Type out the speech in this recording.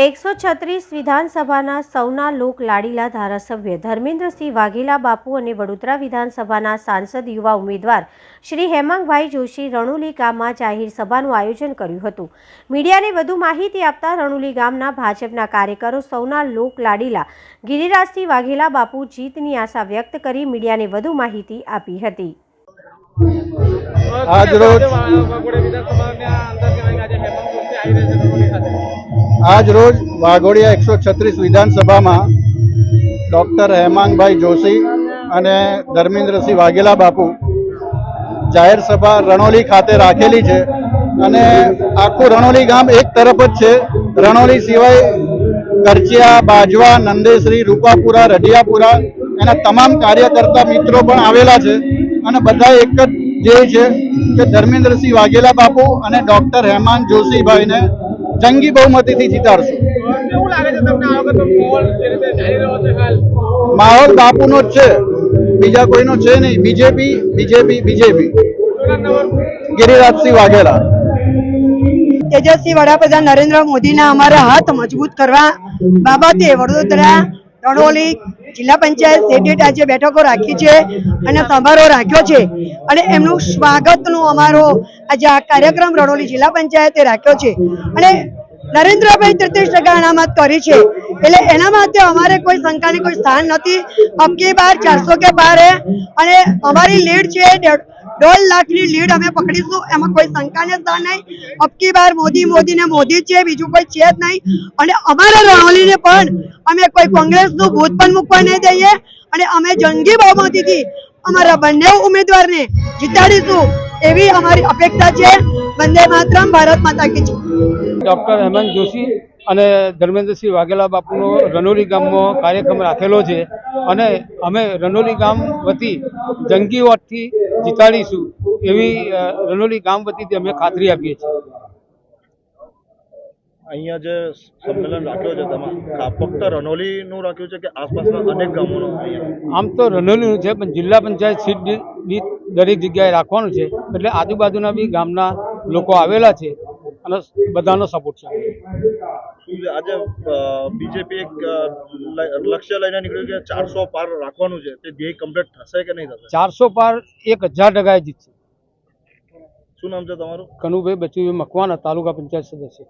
એકસો છત્રીસ વિધાનસભાના સૌના લોક લાડીલા ધારાસભ્ય ધર્મેન્દ્રસિંહ વાઘેલા બાપુ અને વડોદરા વિધાનસભાના સાંસદ યુવા ઉમેદવાર શ્રી હેમાંગભાઈ જોશી રણુલી ગામમાં જાહેર સભાનું આયોજન કર્યું હતું. મીડિયાને વધુ માહિતી આપતા રણુલી ગામના ભાજપના કાર્યકરો સૌના લોક લાડીલા ગિરિરાજસિંહ વાઘેલા બાપુ જીતની આશા વ્યક્ત કરી મીડિયાને વધુ માહિતી આપી હતી. આજ રોજ આજ રોજ વાઘોડિયા એકસો છત્રીસ વિધાનસભામાં ડૉક્ટર હેમાંગભાઈ જોશી અને ધર્મેન્દ્રસિંહ વાઘેલા બાપુ જાહેર સભા રણોલી ખાતે રાખેલી છે અને આખું રણોલી ગામ એક તરફ જ છે. રણોલી સિવાય કરચિયા, બાજવા, નંદેશ્રી, રૂપાપુરા, રઢિયાપુરા એના તમામ કાર્યકર્તા મિત્રો પણ આવેલા છે અને બધા એક જ ધ્યેય છે કે ધર્મેન્દ્રસિંહ વાઘેલા બાપુ અને ડૉક્ટર હેમાંગ જોશીભાઈને જંગી બહુમતીથી જીતાડશું. કેવું લાગે છે તમને આ વખત માહોલ જે રીતે ચાલી રહ્યો છે હાલ? માહોલ બાપુનો જ છે. બીજા કોઈનો છે નહીં. BJP BJP BJP. Giriraj Singh Vaghela. તેજસ્વી વડાપ્રધાન નરેન્દ્ર મોદીના અમારા હાથ મજબૂત કરવા બાબતે વડોદરા રણોલી જિલ્લા પંચાયત સેટેટ આજે બેઠકો રાખી છે અને સમારોહ રાખ્યો છે. અને એમનું સ્વાગતનું અમારો આજે આ કાર્યક્રમ રણોલી જિલ્લા પંચાયતે રાખ્યો છે. અને નરેન્દ્રભાઈ તેત્રીસ ટકા અનામત કરી છે. એટલે એના માટે અમારે કોઈ શંકાની કોઈ સ્થાન નથી. અબકી બાર, ચારસો કે બાર અને અમારી લીડ છે દોઢ લાખની લીડ અમે પકડીશું. એમાં કોઈ શંકાને સ્થાન નહીં. અબકી બાર, મોદી મોદી ને મોદી છે. બીજું કોઈ છે જ નહીં. અને અમારા રણોલીને પણ અમે કોઈ કોંગ્રેસનું ભૂત પણ મૂકવા નહીં દઈએ. અને અમે જંગી બહુમતીથી અમારા બંને ઉમેદવારને જીતાડીશું. એવી અમારી અપેક્ષા છે, વંદે માતરમ, ભારત માતા કી ડૉક્ટર હેમંત જોશી અને ધર્મેન્દ્રસિંહ વાઘેલા બાપુનો રનોલી ગામમાં કાર્યક્રમ રાખેલો છે અને અમે રનોલી ગામ વતી જંગી વોટથી જીતાડીશું એવી રનોલી ગામ વતીથી અમે ખાતરી આપીએ છીએ. અહીંયા જે સંમેલન રાખ્યો છે તમારે ફક્ત રનોલીનું રાખ્યું છે કે આસપાસના અનેક ગામોનું? આમ તો રનોલીનું છે પણ જિલ્લા પંચાયત સીટ દીઠ દરેક જગ્યાએ રાખવાનું છે. એટલે આજુબાજુના બી ગામના લોકો આવેલા છે અને બધાનો સપોર્ટ છે. આજે બીજેપી એક લક્ષ્ય લઈને નીકળ્યું કે ચારસો પાર રાખવાનું છે તે ધ્યેય કમ્પ્લીટ થશે કે નહીં થશે? ચારસો પાર એક હજાર ટકા જીતશે. શું નામ છે તમારું? કનુભાઈ બચુભાઈ મકવાના તાલુકા પંચાયત સદસ્ય.